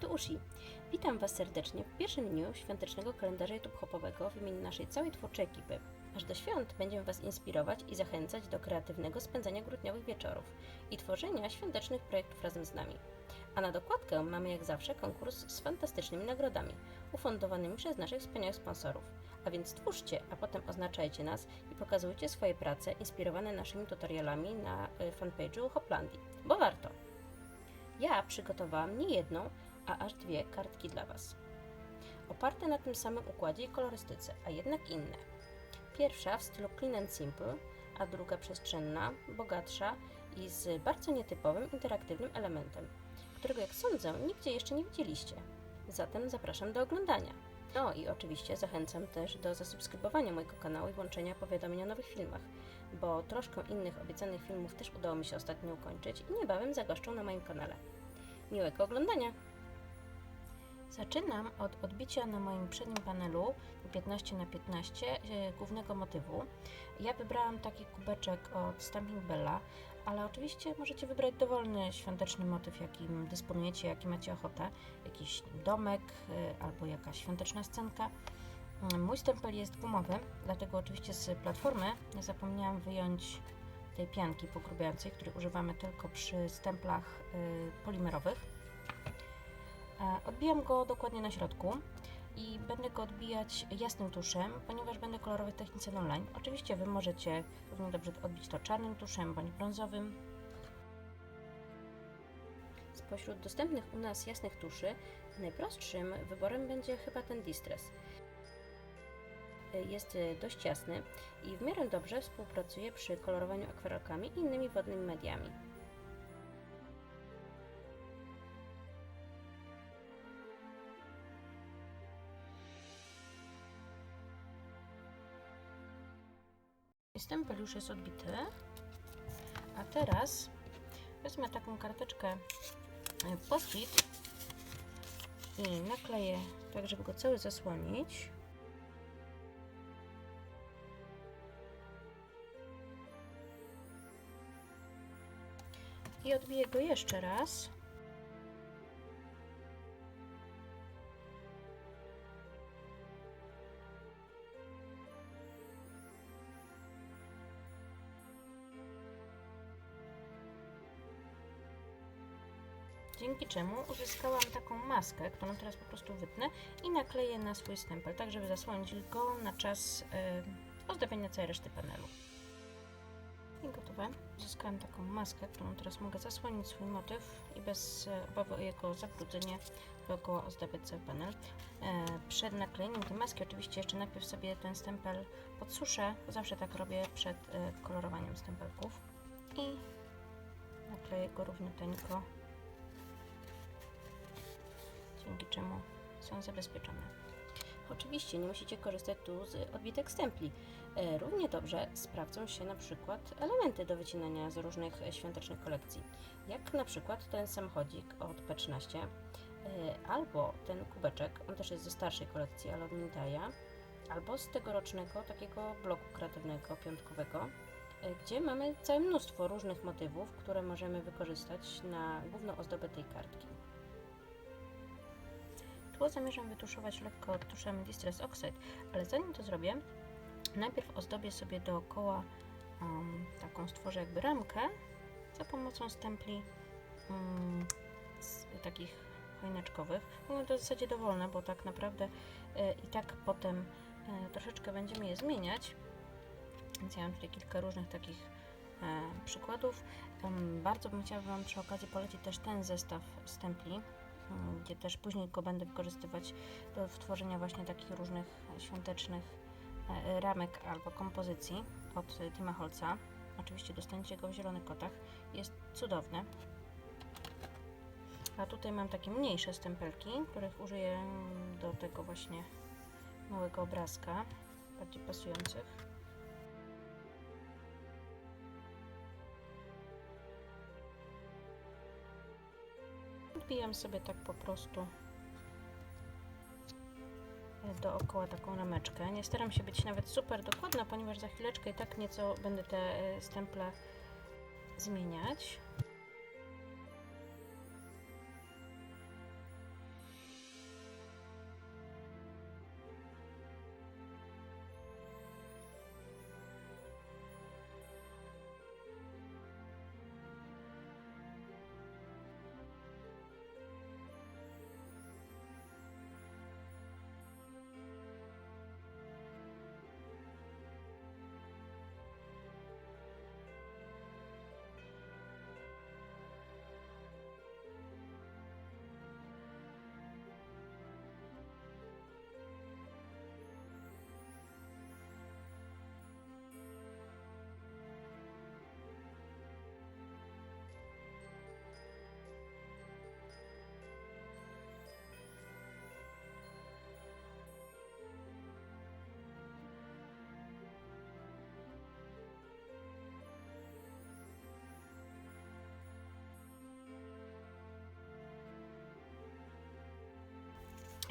tu Ushi. Witam Was serdecznie w pierwszym dniu świątecznego kalendarza YouTube Hopowego w imieniu naszej całej twórczej ekipy. Aż do świąt będziemy Was inspirować i zachęcać do kreatywnego spędzania grudniowych wieczorów i tworzenia świątecznych projektów razem z nami. A na dokładkę mamy jak zawsze konkurs z fantastycznymi nagrodami, ufundowanymi przez naszych wspaniałych sponsorów. A więc twórzcie, a potem oznaczajcie nas i pokazujcie swoje prace inspirowane naszymi tutorialami na y, fanpage'u Hoplandii, bo warto! Ja przygotowałam nie jedną, a aż dwie kartki dla Was. Oparte na tym samym układzie i kolorystyce, a jednak inne. Pierwsza w stylu clean and simple, a druga przestrzenna, bogatsza i z bardzo nietypowym, interaktywnym elementem, którego jak sądzę nigdzie jeszcze nie widzieliście. Zatem zapraszam do oglądania. No i oczywiście zachęcam też do zasubskrybowania mojego kanału i włączenia powiadomień o nowych filmach, bo troszkę innych obiecanych filmów też udało mi się ostatnio ukończyć i niebawem zagoszczą na moim kanale. Miłego oglądania! Zaczynam od odbicia na moim przednim panelu 15 na 15 e, głównego motywu. Ja wybrałam taki kubeczek od Stamping Bella, ale oczywiście możecie wybrać dowolny świąteczny motyw, jakim dysponujecie, jaki macie ochotę. Jakiś domek e, albo jakaś świąteczna scenka. Mm, Mój stempel jest gumowy, dlatego oczywiście z platformy zapomniałam wyjąć tej pianki pogrubiającej, której używamy tylko przy stemplach y, polimerowych. E, Odbijam go dokładnie na środku i będę go odbijać jasnym tuszem, ponieważ będę kolorować w online. Oczywiście Wy możecie równie dobrze odbić to czarnym tuszem bądź brązowym. Spośród dostępnych u nas jasnych tuszy najprostszym wyborem będzie chyba ten Distress. Jest e, dość jasny i w miarę dobrze współpracuje przy kolorowaniu akwarelkami i innymi wodnymi mediami. Stempel już jest odbity. A teraz wezmę taką karteczkę e, post-it i nakleję tak, żeby go cały zasłonić. I odbiję go jeszcze raz. Dzięki czemu uzyskałam taką maskę, którą teraz po prostu wytnę i nakleję na swój stempel, tak żeby zasłonić go na czas yy, ozdabiania całej reszty panelu. I gotowe. Uzyskałam taką maskę, którą teraz mogę zasłonić swój motyw i bez e, obawy o jego zabrudzenie dookoła ozdabiać cały panel. E, przed naklejeniem tej maski oczywiście jeszcze najpierw sobie ten stempel podsuszę. Zawsze tak robię przed e, kolorowaniem stempelków. I nakleję go równiuteńko, dzięki czemu są zabezpieczone. Oczywiście nie musicie korzystać tu z odbitek stempli. E, Równie dobrze sprawdzą się na przykład elementy do wycinania z różnych świątecznych kolekcji, jak na przykład ten samochodzik od P13, e, albo ten kubeczek, on też jest ze starszej kolekcji, ale od Mintaja, albo z tegorocznego takiego bloku kreatywnego, piątkowego, e, gdzie mamy całe mnóstwo różnych motywów, które możemy wykorzystać na główną ozdobę tej kartki. Tło zamierzam wytuszować lekko tuszem Distress Oxide, ale zanim to zrobię, najpierw ozdobię sobie dookoła um, taką stworzę jakby ramkę za pomocą stempli um, takich choineczkowych. Mówię to w zasadzie dowolne, bo tak naprawdę e, i tak potem e, troszeczkę będziemy je zmieniać. Więc ja mam tutaj kilka różnych takich e, przykładów. Bardzo bym chciała Wam przy okazji polecić też ten zestaw stempli, gdzie też później go będę wykorzystywać do tworzenia właśnie takich różnych świątecznych e, ramek albo kompozycji od Tima Holca. Oczywiście dostaniecie go w zielonych kotach. Jest cudowny. A tutaj mam takie mniejsze stempelki, których użyję do tego właśnie małego obrazka, bardziej pasujących. Wbijam sobie tak po prostu dookoła taką rameczkę. Nie staram się być nawet super dokładna, ponieważ za chwileczkę i tak nieco będę te e, stemple zmieniać.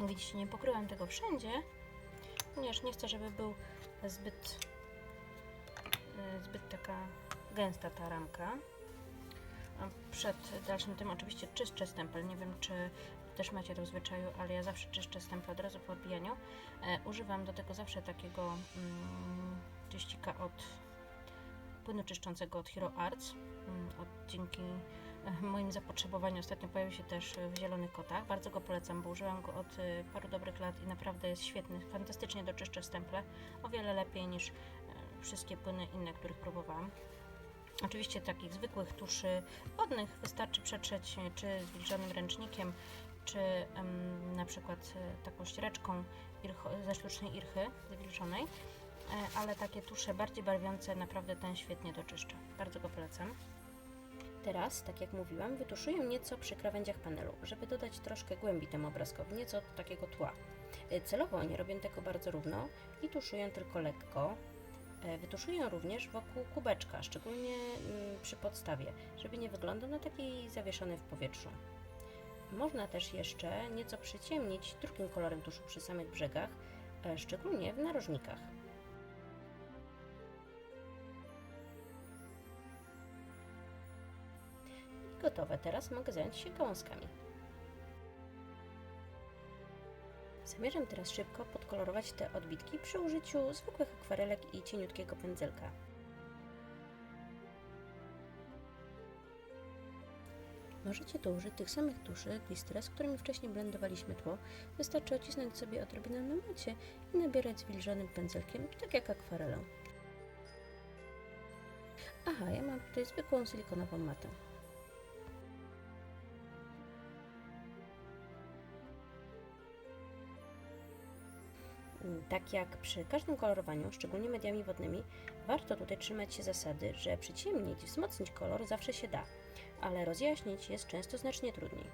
Widzicie, nie pokryłam tego wszędzie, ponieważ nie chcę, żeby był zbyt, e, zbyt taka gęsta ta ramka. Przed dalszym tym oczywiście czyszczę stempel. Nie wiem, czy też macie to w zwyczaju, ale ja zawsze czyszczę stempel od razu po odbijaniu. E, używam do tego zawsze takiego mm, czyścika od płynu czyszczącego od Hero Arts. Mm, od, dzięki moim zapotrzebowaniu ostatnio pojawił się też w zielonych kotach. Bardzo go polecam, bo użyłam go od e, paru dobrych lat i naprawdę jest świetny. Fantastycznie doczyszcza stemple. O wiele lepiej niż e, wszystkie płyny inne, których próbowałam. Oczywiście takich zwykłych tuszy wodnych wystarczy przetrzeć e, czy zwilżonym ręcznikiem, czy em, na przykład taką ściereczką ze sztucznej irchy zwilżonej, e, ale takie tusze bardziej barwiące naprawdę ten świetnie doczyszcza. Bardzo go polecam. Teraz, tak jak mówiłam, wytuszuję nieco przy krawędziach panelu, żeby dodać troszkę głębi temu obrazkowi, nieco takiego tła. E, Celowo nie robię tego bardzo równo i tuszuję tylko lekko, E, Wytuszuję również wokół kubeczka, szczególnie mm, przy podstawie, żeby nie wyglądał na taki zawieszony w powietrzu. Można też jeszcze nieco przyciemnić drugim kolorem tuszu przy samych brzegach, e, szczególnie w narożnikach. Gotowe, teraz mogę zająć się gałązkami. Zamierzam teraz szybko podkolorować te odbitki przy użyciu zwykłych akwarelek i cieniutkiego pędzelka. Możecie tu użyć tych samych tuszy Distress, którymi wcześniej blendowaliśmy tło. Wystarczy odcisnąć sobie odrobinę na macie i nabierać zwilżonym pędzelkiem, tak jak akwarelę. Aha, ja mam tutaj zwykłą silikonową matę. Tak jak przy każdym kolorowaniu, szczególnie mediami wodnymi, warto tutaj trzymać się zasady, że przyciemnić, wzmocnić kolor zawsze się da, ale rozjaśnić jest często znacznie trudniej.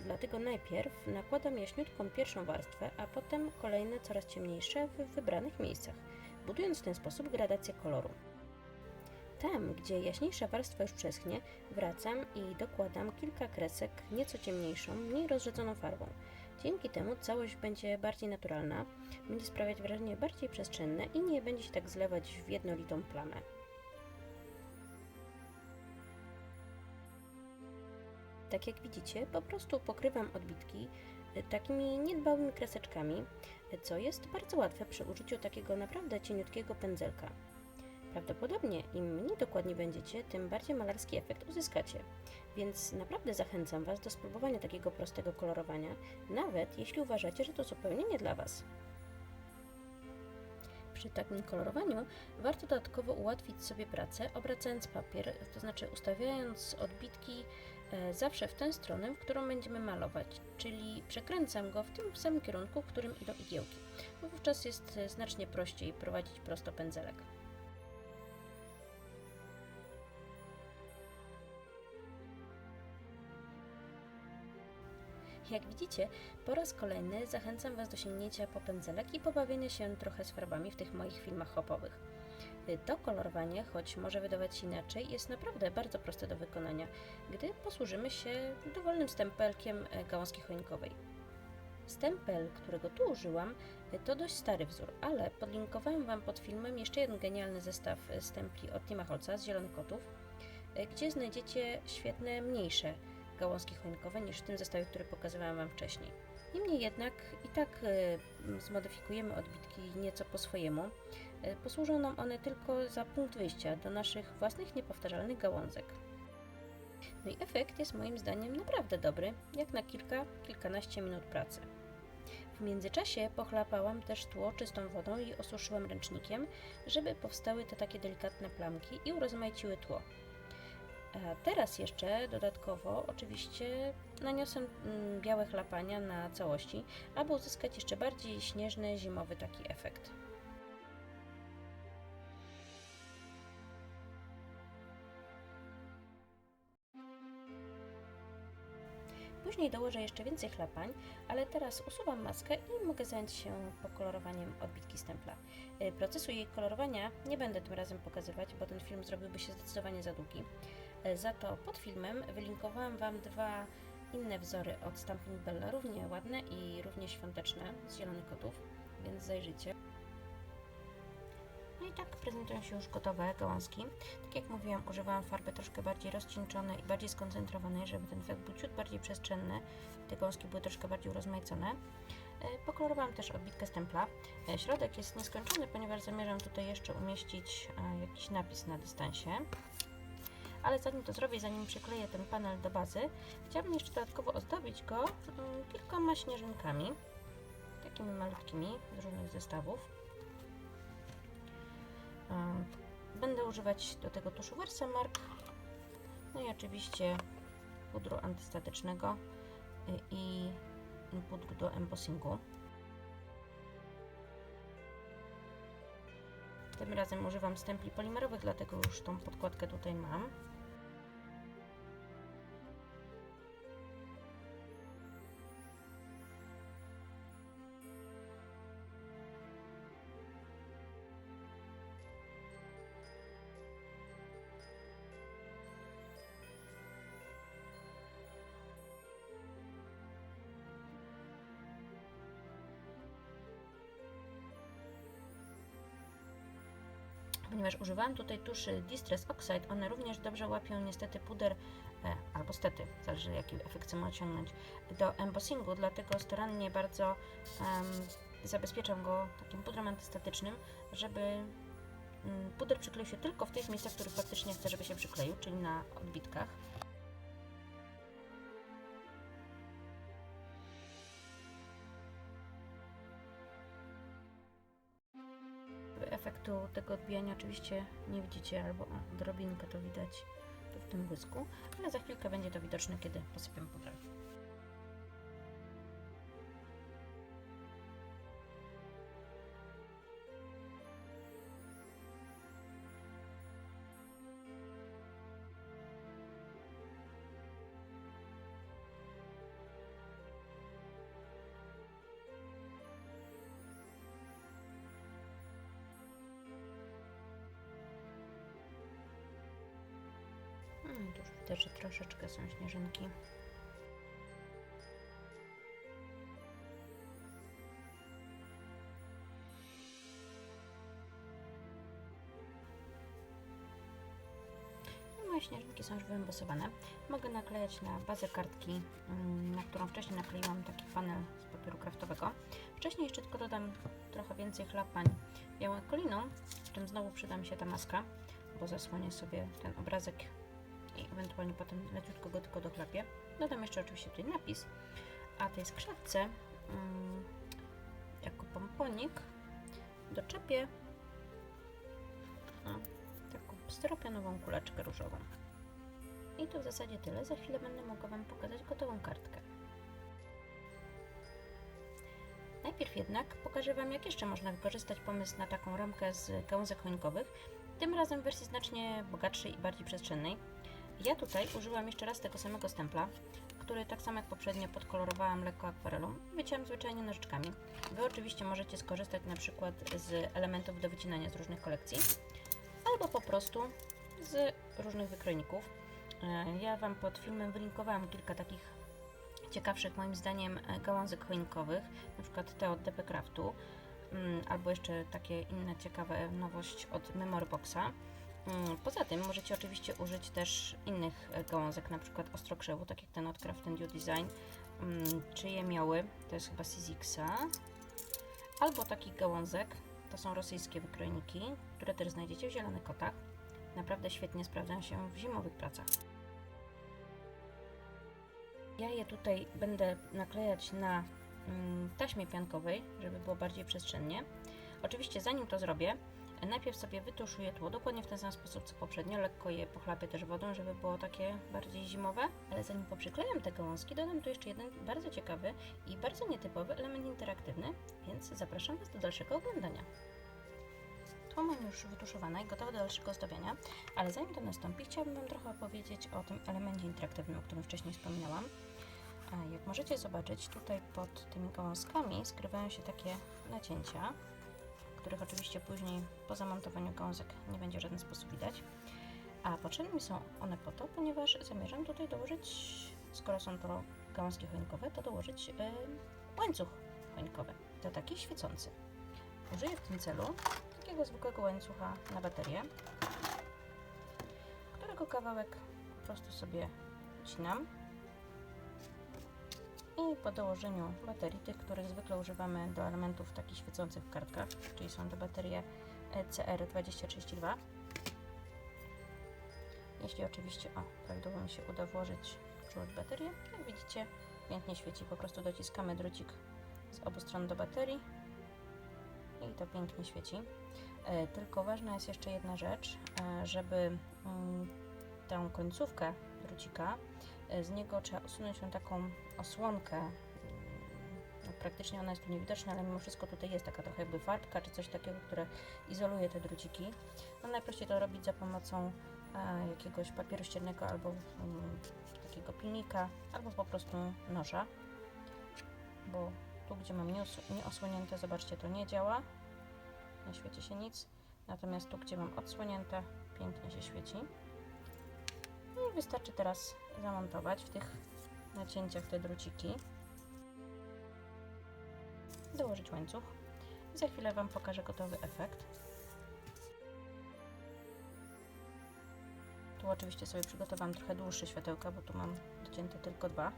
Dlatego najpierw nakładam jaśniutką pierwszą warstwę, a potem kolejne coraz ciemniejsze w wybranych miejscach, budując w ten sposób gradację koloru. Tam, gdzie jaśniejsza warstwa już przeschnie, wracam i dokładam kilka kresek nieco ciemniejszą, mniej rozrzedzoną farbą. Dzięki temu całość będzie bardziej naturalna, będzie sprawiać wrażenie bardziej przestrzenne i nie będzie się tak zlewać w jednolitą plamę. Tak jak widzicie, po prostu pokrywam odbitki y, takimi niedbałymi kreseczkami, y, co jest bardzo łatwe przy użyciu takiego naprawdę cieniutkiego pędzelka. Prawdopodobnie im mniej dokładni będziecie, tym bardziej malarski efekt uzyskacie. Więc naprawdę zachęcam Was do spróbowania takiego prostego kolorowania, nawet jeśli uważacie, że to zupełnie nie dla Was. Przy takim kolorowaniu warto dodatkowo ułatwić sobie pracę, obracając papier, to znaczy ustawiając odbitki e, zawsze w tę stronę, w którą będziemy malować, czyli przekręcam go w tym samym kierunku, w którym idą igiełki. Wówczas jest e, znacznie prościej prowadzić prosto pędzelek. Jak widzicie, po raz kolejny zachęcam Was do sięgnięcia po pędzelek i pobawienia się trochę z farbami w tych moich filmach hopowych. To kolorowanie, choć może wydawać się inaczej, jest naprawdę bardzo proste do wykonania, gdy posłużymy się dowolnym stempelkiem e, gałązki choinkowej. Stempel, którego tu użyłam, e, to dość stary wzór, ale podlinkowałem Wam pod filmem jeszcze jeden genialny zestaw e, stempli od Tima Holca z Zielonych Kotów, gdzie znajdziecie świetne, mniejsze gałązki choinkowe niż w tym zestawie, który pokazywałam Wam wcześniej. Niemniej jednak i tak e, zmodyfikujemy odbitki nieco po swojemu. E, posłużą nam one tylko za punkt wyjścia do naszych własnych niepowtarzalnych gałązek. No i efekt jest moim zdaniem naprawdę dobry, jak na kilka, kilkanaście minut pracy. W międzyczasie pochlapałam też tło czystą wodą i osuszyłam ręcznikiem, żeby powstały te takie delikatne plamki i urozmaiciły tło. A teraz jeszcze dodatkowo oczywiście naniosę mm, białe chlapania na całości, aby uzyskać jeszcze bardziej śnieżny, zimowy taki efekt. Później dołożę jeszcze więcej chlapań, ale teraz usuwam maskę i mogę zająć się pokolorowaniem odbitki stempla. Y, Procesu jej kolorowania nie będę tym razem pokazywać, bo ten film zrobiłby się zdecydowanie za długi. E, Za to pod filmem wylinkowałam Wam dwa inne wzory od Stamping Bella, równie ładne i równie świąteczne z zielonych kotów, więc zajrzyjcie. No i tak prezentują się już gotowe gałązki. Tak jak mówiłam, używałam farby troszkę bardziej rozcieńczonej i bardziej skoncentrowanej, żeby ten efekt był ciut bardziej przestrzenny. Te gałązki były troszkę bardziej urozmaicone. E, Pokolorowałam też odbitkę stempla. E, Środek jest nieskończony, ponieważ zamierzam tutaj jeszcze umieścić jakiś napis na dystansie. Ale zanim to zrobię, zanim przykleję ten panel do bazy, chciałabym jeszcze dodatkowo ozdobić go mm, kilkoma śnieżynkami, takimi malutkimi z różnych zestawów. Będę używać do tego tuszu Versamark, no i oczywiście pudru antystatycznego y, i pudru do embossingu. Tym razem używam stempli polimerowych, dlatego już tą podkładkę tutaj mam. Ponieważ używałam tutaj tuszy Distress Oxide, one również dobrze łapią niestety puder, e, albo stety, zależy jaki efekt chcemy osiągnąć, do embossingu, dlatego starannie bardzo em, zabezpieczam go takim pudrem antystatycznym, żeby mm, puder przykleił się tylko w tych miejscach, w których faktycznie chcę, żeby się przykleił, czyli na odbitkach. Tego odbijania oczywiście nie widzicie, albo o, drobinkę to widać tu w tym błysku, ale za chwilkę będzie to widoczne, kiedy posypię pudrem. Widać, że troszeczkę są śnieżynki. I Moje śnieżynki są już wyembosowane. Mogę naklejać na bazę kartki, mm, na którą wcześniej nakleiłam taki panel z papieru kraftowego. Wcześniej jeszcze tylko dodam trochę więcej chlapań białekoliną, w czym znowu przyda mi się ta maska, bo zasłonię sobie ten obrazek ewentualnie potem leciutko go tylko dochlapię. Dodam jeszcze oczywiście tutaj napis, a tej skrzatce mm, jako pomponik doczepię o, taką styropianową kuleczkę różową. I to w zasadzie tyle. Za chwilę będę mogła Wam pokazać gotową kartkę. Najpierw jednak pokażę Wam, jak jeszcze można wykorzystać pomysł na taką ramkę z gałązek choinkowych, tym razem w wersji znacznie bogatszej i bardziej przestrzennej. Ja tutaj użyłam jeszcze raz tego samego stempla, który tak samo jak poprzednio podkolorowałam lekko akwarelą i wycięłam zwyczajnie nożyczkami. Wy oczywiście możecie skorzystać na przykład z elementów do wycinania z różnych kolekcji, albo po prostu z różnych wykrojników. E, Ja Wam pod filmem wylinkowałam kilka takich ciekawszych moim zdaniem e, gałązek choinkowych, na przykład te od DP Craftu, mm, albo jeszcze takie inne ciekawe nowość od Memory Boxa. Mm, Poza tym możecie oczywiście użyć też innych e, gałązek, na przykład ostrokrzewu, tak jak ten od Craft You Design, mm, czy jemioły, to jest chyba Sizixa, albo takich gałązek, to są rosyjskie wykrojniki, które też znajdziecie w zielonych kotach. Naprawdę świetnie sprawdzają się w zimowych pracach. Ja je tutaj będę naklejać na mm, taśmie piankowej, żeby było bardziej przestrzennie. Oczywiście zanim to zrobię, najpierw sobie wytuszuję tło dokładnie w ten sam sposób co poprzednio, lekko je pochlapię też wodą, żeby było takie bardziej zimowe. Ale zanim poprzyklejam te gałązki, dodam tu jeszcze jeden bardzo ciekawy i bardzo nietypowy element interaktywny, więc zapraszam Was do dalszego oglądania. Tło mam już wytuszowane i gotowe do dalszego ozdabiania, ale zanim to nastąpi, chciałabym Wam trochę opowiedzieć o tym elemencie interaktywnym, o którym wcześniej wspominałam. Jak możecie zobaczyć, tutaj pod tymi gałązkami skrywają się takie nacięcia, których oczywiście później po zamontowaniu gałązek nie będzie w żaden sposób widać. A potrzebne mi są one po to, ponieważ zamierzam tutaj dołożyć, skoro są to gałązki choinkowe, to dołożyć y, łańcuch choinkowy. To taki świecący. Użyję w tym celu takiego zwykłego łańcucha na baterię, którego kawałek po prostu sobie ucinam i po dołożeniu baterii, tych, których zwykle używamy do elementów takich świecących w kartkach, czyli są to baterie E CR2032. Jeśli oczywiście, o, prawidłowo mi się uda włożyć, włożyć baterię, jak widzicie, pięknie świeci. Po prostu dociskamy drucik z obu stron do baterii i to pięknie świeci. E, tylko ważna jest jeszcze jedna rzecz, e, żeby mm, tę końcówkę drucika, z niego trzeba usunąć tą taką osłonkę. No, praktycznie ona jest tu niewidoczna, ale mimo wszystko tutaj jest taka trochę jakby farbka czy coś takiego, które izoluje te druciki. No najprościej to robić za pomocą e, jakiegoś papieru ściernego albo mm, takiego pilnika, albo po prostu noża, bo tu gdzie mam nieos- nieosłonięte, zobaczcie, to nie działa, nie świeci się nic, natomiast tu gdzie mam odsłonięte, pięknie się świeci. I wystarczy teraz zamontować w tych nacięciach te druciki, dołożyć łańcuch i za chwilę Wam pokażę gotowy efekt. Tu oczywiście sobie przygotowałam trochę dłuższe światełka, bo tu mam docięte tylko dwa.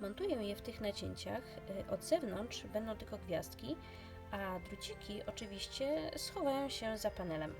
Montuję je w tych nacięciach. y, Od zewnątrz będą tylko gwiazdki, a druciki oczywiście schowają się za panelem.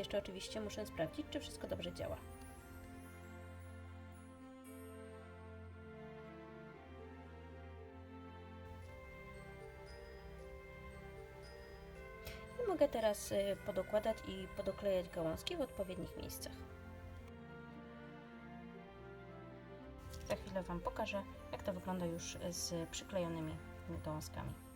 Jeszcze oczywiście muszę sprawdzić, czy wszystko dobrze działa. I mogę teraz y, podokładać i podoklejać gałązki w odpowiednich miejscach. Za chwilę Wam pokażę, jak to wygląda już z przyklejonymi gałązkami.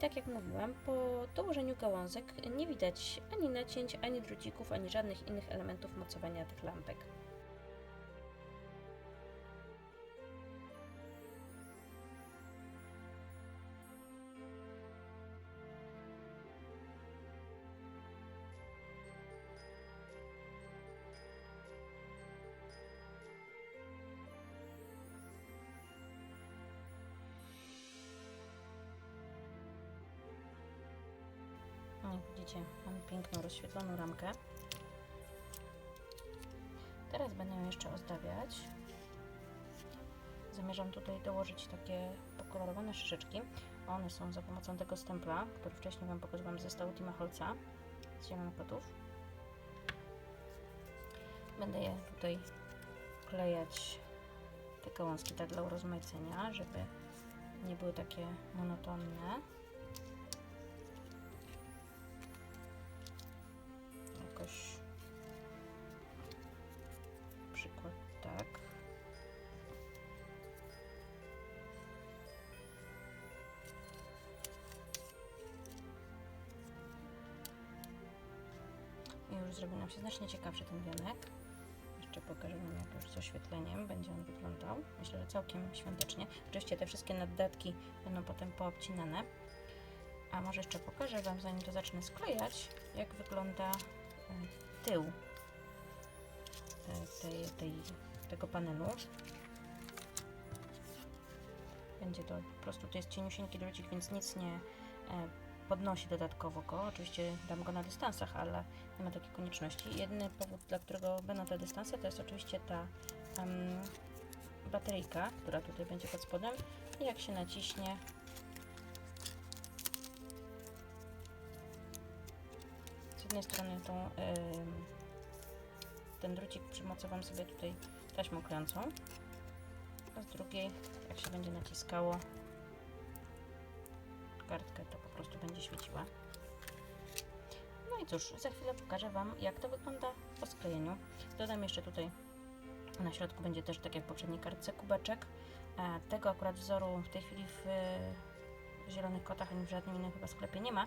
Tak jak mówiłam, po dołożeniu gałązek nie widać ani nacięć, ani drucików, ani żadnych innych elementów mocowania tych lampek. Mamy piękną, rozświetloną ramkę. Teraz będę ją jeszcze ozdabiać. Zamierzam tutaj dołożyć takie pokolorowane szyszeczki. One są za pomocą tego stempla, który wcześniej Wam pokazywałam ze stołu Holca z zielonych kotów. Będę je tutaj klejać te gałązki tak dla urozmaicenia, żeby nie były takie monotonne. Zrobił nam się znacznie ciekawszy ten wionek. Jeszcze pokażę Wam, jak już z oświetleniem będzie on wyglądał. Myślę, że całkiem świątecznie. Oczywiście te wszystkie naddatki będą potem poobcinane. A może jeszcze pokażę Wam, zanim to zacznę sklejać, jak wygląda e, tył tej, tej, tego panelu. Będzie to po prostu, to jest cieniusieńki drucik, więc nic nie e, podnosi dodatkowo go. Oczywiście dam go na dystansach, ale nie ma takiej konieczności. Jedyny powód, dla którego będą te dystanse, to jest oczywiście ta em, bateryjka, która tutaj będzie pod spodem. I jak się naciśnie, z jednej strony tą, em, ten drucik przymocowam sobie tutaj taśmą klejącą, a z drugiej, jak się będzie naciskało kartkę, prostu będzie świeciła. No i cóż, za chwilę pokażę Wam, jak to wygląda po sklejeniu. Dodam jeszcze tutaj, na środku będzie też, tak jak w poprzedniej kartce, kubeczek. E, Tego akurat wzoru w tej chwili w, Zielonych Kotach ani w żadnym innym chyba sklepie nie ma,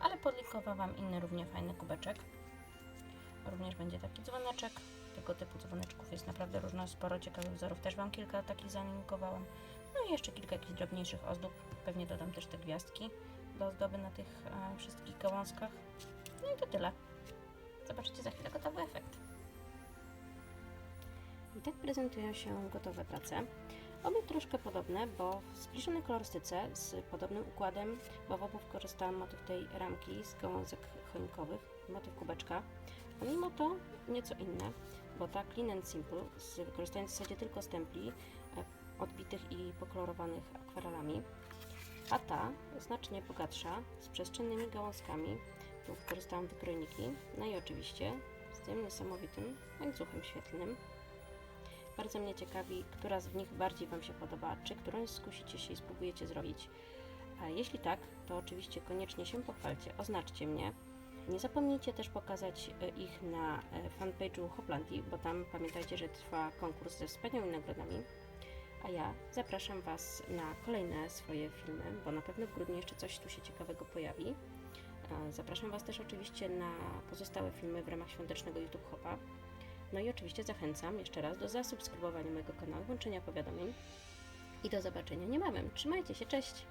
ale podlinkowałam Wam inny równie fajny kubeczek. Również będzie taki dzwoneczek. Tego typu dzwoneczków jest naprawdę różno, sporo ciekawych wzorów. Też Wam kilka takich zalinkowałam. No i jeszcze kilka jakichś drobniejszych ozdób. Pewnie dodam też te gwiazdki do ozdoby na tych e, wszystkich gałązkach. No i to tyle. Zobaczycie za chwilę gotowy efekt. I tak prezentują się gotowe prace. Obie troszkę podobne, bo w zbliżonej kolorystyce z podobnym układem, bo w obu wykorzystałam motyw tej ramki z gałązek choinkowych, motyw kubeczka. A mimo to nieco inne, bo ta Clean and Simple z wykorzystaniem w zasadzie tylko stempli e, odbitych i pokolorowanych akwarelami, a ta znacznie bogatsza z przestrzennymi gałązkami. Tu wykorzystałam wykrojniki, no i oczywiście z tym niesamowitym łańcuchem świetlnym. Bardzo mnie ciekawi, która z nich bardziej Wam się podoba, czy którąś skusicie się i spróbujecie zrobić. A jeśli tak, to oczywiście koniecznie się pochwalcie, oznaczcie mnie. Nie zapomnijcie też pokazać e, ich na e, fanpage'u Hoplandy, bo tam pamiętajcie, że trwa konkurs ze wspaniałymi nagrodami. A ja zapraszam Was na kolejne swoje filmy, bo na pewno w grudniu jeszcze coś tu się ciekawego pojawi. Zapraszam Was też oczywiście na pozostałe filmy w ramach świątecznego YouTube Hopa. No i oczywiście zachęcam jeszcze raz do zasubskrybowania mojego kanału, włączenia powiadomień i do zobaczenia niebawem. Trzymajcie się, cześć!